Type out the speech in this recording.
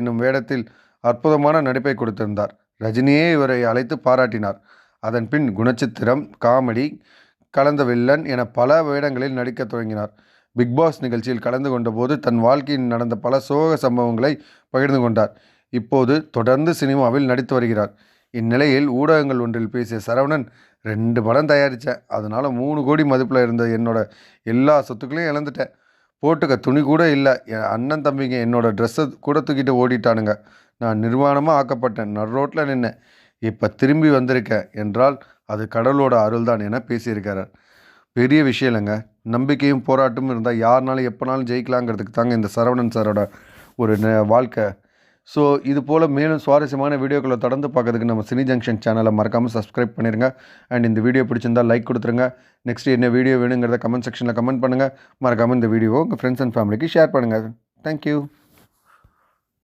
என்னும் வேடத்தில் அற்புதமான நடிப்பை கொடுத்திருந்தார். ரஜினியே இவரை அழைத்து பாராட்டினார். அதன் பின் குணச்சித்திரம் காமெடி கலந்த வில்லன் என பல வேடங்களில் நடிக்கத் தொடங்கினார். பிக்பாஸ் நிகழ்ச்சியில் கலந்து கொண்டபோது தன் வாழ்க்கையில் நடந்த பல சோக சம்பவங்களை பகிர்ந்து கொண்டார். இப்போது தொடர்ந்து சினிமாவில் நடித்து வருகிறார். இந்நிலையில் ஊடகங்கள் ஒன்றில் பேசிய சரவணன் ரெண்டு படம் தயாரித்தேன் அதனால் மூணு கோடி மதிப்பில் இருந்த என்னோட எல்லா சொத்துக்களையும் இழந்துட்டேன். போட்டுக்க. துணி கூட இல்லை. என் அண்ணன் தம்பிங்க என்னோடய ட்ரெஸ்ஸை கூட தூக்கிட்டு ஓடிட்டானுங்க. நான் நிர்வாணமாக ஆக்கப்பட்டேன். நடு ரோட்டில் நின்னேன். இப்போ திரும்பி வந்திருக்கேன் என்றால் அது கடவுளோட அருள்தான் என பேசியிருக்கிறார். பெரிய விஷயம் இல்லைங்க. நம்பிக்கையும் போராட்டமும் இருந்தால் யாருனாலும் எப்போனாலும் ஜெயிக்கலாங்கிறதுக்கு தாங்க இந்த சரவணன் சாரோட ஒரு வாழ்க்கை. ஸோ இது போல் மேலும் சுவாரஸ்யமான வீடியோக்களை தொடர்ந்து பார்க்கறதுக்கு நம்ம சினி ஜங்ஷன் சேனலை மறக்காமல் சப்ஸ்கிரைப் பண்ணிடுங்க அண்ட் இந்த வீடியோ பிடிச்சிருந்தா லைக் கொடுத்துருங்க. நெக்ஸ்ட் என்ன வீடியோ வேணுங்கிறத கமெண்ட் செக்ஷனில் கமெண்ட் பண்ணுங்கள் மறக்காமல் இந்த வீடியோவை உங்கள் ஃப்ரெண்ட்ஸ் அண்ட் ஃபேமிலிக்கு ஷேர் பண்ணுங்கள் தேங்க்யூ